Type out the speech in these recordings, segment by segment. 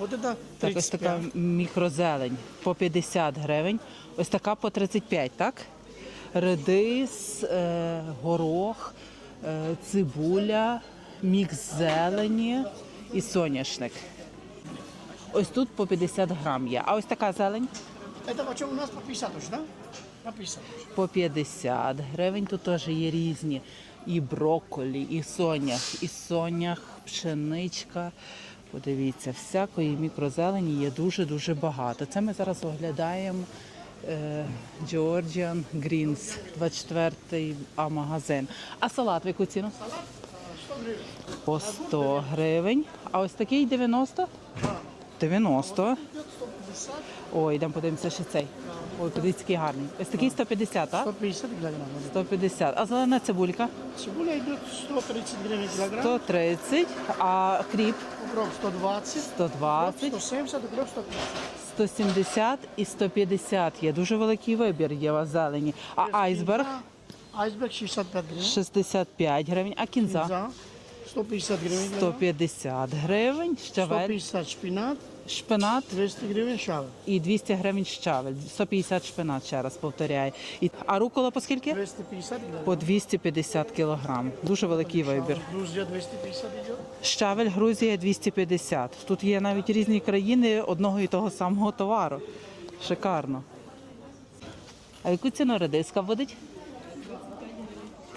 Это Так, ось така мікрозелень по 50 гривень. Ось така по 35, так? Редис, е, горох, е, цибуля, мікс зелені і соняшник. Ось тут по 50 грам є. А ось така зелень Это почем у нас по 50 уже, да? По 50 по 50 гривень. Тут теж є різні. І брокколі, і сонях, і сонях, пшеничка. Подивіться, всякої мікрозелені є дуже-дуже багато. Це ми зараз оглядаємо е, Georgian Greens, 24-й А магазин. А салат в яку ціну? 100 гривен. По 100 гривень. А ось такий 90? 90. Ой, йдемо подивимося ще цей. Ой, подивіться, який гарний. Ось такий 150, так? 150 килограмм. 150. А зелена цибулька? Цибуля идет 130 гривен килограмм. 130, а кріп Укроп 120. 120, укроп 170, укроп 130. 170 і 150 є. Дуже великий вибір є у вас зелені. А айсберг Айсберг 65 гривен. 65 гривень, а кінза Кінза 150 гривен. килограмм. 150 гривень, щавель, 150 шпинат, шпинат 200 гривен шавель. і 200 гривень щавель. 150 шпинат, ще раз повторяю. І, а рукола по скільки? 250 гривен. По 250 кілограм. Дуже великий вибір. Грузия 250 идет. Щавель Грузія 250. Тут є навіть різні країни одного і того самого товару. Шикарно. А яку ціну редиска водить?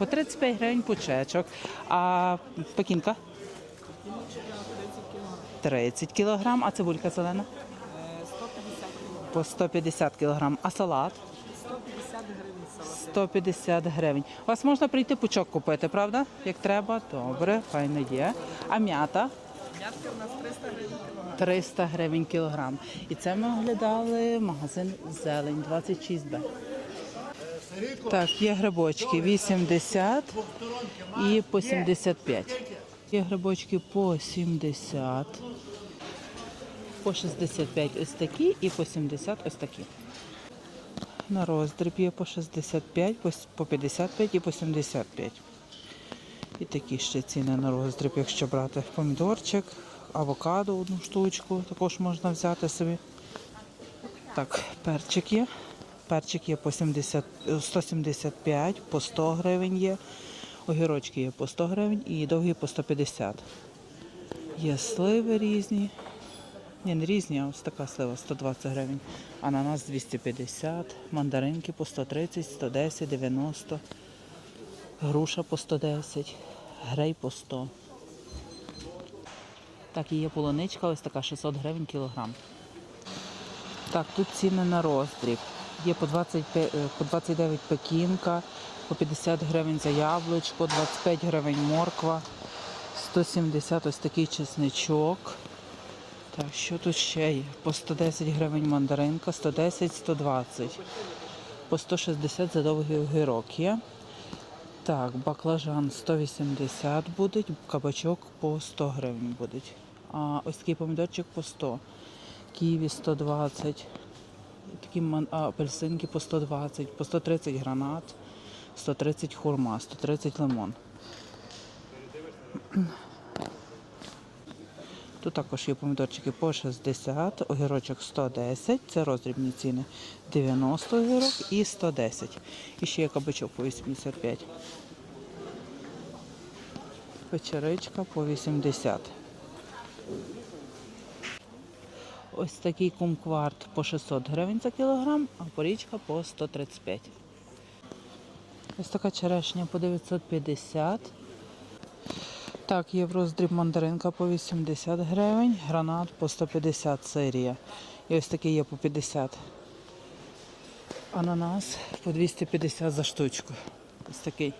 По 35 гривень пучечок. А пекінка? 30 кілограм. А цибулька зелена? По 150 кілограм. А салат? 150 гривень. У вас можна прийти пучок купити, правда? Як треба, добре, файно є. А м'ята? М'ятка у нас 300 гривень. 300 гривень кілограм. І це ми оглядали магазин Зелень 26Б. Так, є грибочки 80 і по 75. Є грибочки по 70, по 65 ось такі і по 70 ось такі. На роздріб є по 65, по 55 і по 75. І такі ще ціни на роздріб, якщо брати помідорчик, авокадо одну штучку, також можна взяти собі. Так, перчик є. Перчик є по 70, е, 175, по 100 гривень є. Огірочки є по 100 гривень і довгі по 150. Є сливи різні. Ні, не різні, а ось така слива 120 гривень. Ананас 250, мандаринки по 130, 110, 90, груша по 110, грей по 100. Так, і є полуничка, ось така 600 гривень кілограм. Так, тут ціни на роздріб. Є по, 25, е, по 29 пекінка, по 50 гривень за яблучко, 25 гривень морква, 170 ось такий чесничок. Так, що тут ще є? По 110 гривень мандаринка, 110, 120. По 160 за довгий огірок є. Так, баклажан 180 буде, кабачок по 100 гривень буде. А ось такий помідорчик по 100. Ківі 120. Такі апельсинки по 120, по 130 гранат, 130 хурма, 130 лимон. Тут також є помідорчики по 60, огірочок 110, це роздрібні ціни 90 огірок і 110. І ще є кабачок по 85. Печеричка по 80. Ось такий кумкварт по 600 гривень за кілограм, а порічка по 135. Ось така черешня по 950. Так, є в роздріб мандаринка по 80 гривень, гранат по 150 серія. І ось такий є по 50. Ананас по 250 за штучку. Ось такий.